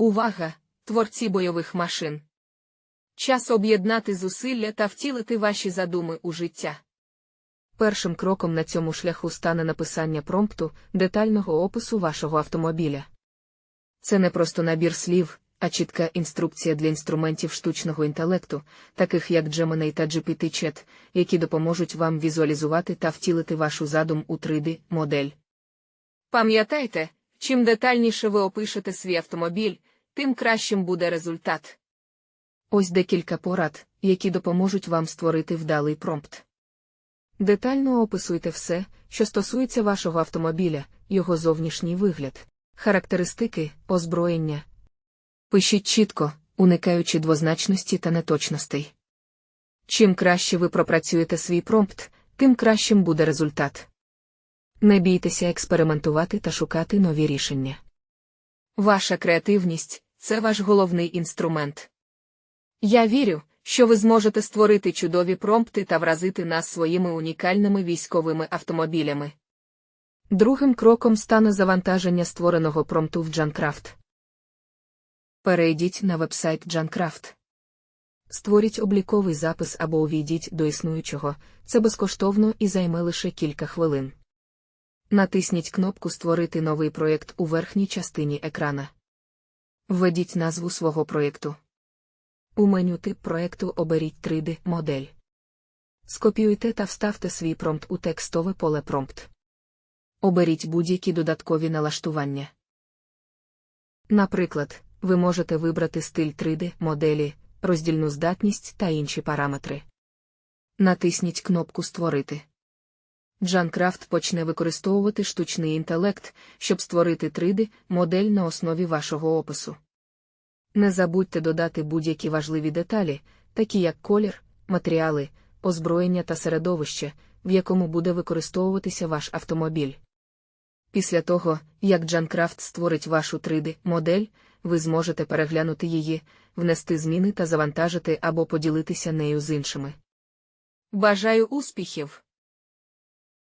Увага, творці бойових машин! Час об'єднати зусилля та втілити ваші задуми у життя. Першим кроком на цьому шляху стане написання промпту, детального опису вашого автомобіля. Це не просто набір слів, а чітка інструкція для інструментів штучного інтелекту, таких як Gemini та GPT-Chat, які допоможуть вам візуалізувати та втілити вашу задум у 3D-модель. Пам'ятайте, чим детальніше ви опишете свій автомобіль, тим кращим буде результат. Ось декілька порад, які допоможуть вам створити вдалий промпт. Детально описуйте все, що стосується вашого автомобіля, його зовнішній вигляд, характеристики, озброєння. Пишіть чітко, уникаючи двозначності та неточностей. Чим краще ви пропрацюєте свій промпт, тим кращим буде результат. Не бійтеся експериментувати та шукати нові рішення. Ваша креативність це ваш головний інструмент. Я вірю, що ви зможете створити чудові промпти та вразити нас своїми унікальними військовими автомобілями. Другим кроком стане завантаження створеного промпту в Джанкрафт. Перейдіть на вебсайт Джанкрафт. Створіть обліковий запис або увійдіть до існуючого, це безкоштовно і займе лише кілька хвилин. Натисніть кнопку Створити новий проєкт у верхній частині екрана. Введіть назву свого проєкту. У меню тип проєкту оберіть 3D-модель. Скопіюйте та вставте свій промпт у текстове поле промпт. Оберіть будь-які додаткові налаштування. Наприклад, ви можете вибрати стиль 3D моделі, роздільну здатність та інші параметри. Натисніть кнопку Створити. Джанкрафт почне використовувати штучний інтелект, щоб створити 3D-модель на основі вашого опису. Не забудьте додати будь-які важливі деталі, такі як колір, матеріали, озброєння та середовище, в якому буде використовуватися ваш автомобіль. Після того, як Джанкрафт створить вашу 3D-модель, ви зможете переглянути її, внести зміни та завантажити або поділитися нею з іншими. Бажаю успіхів!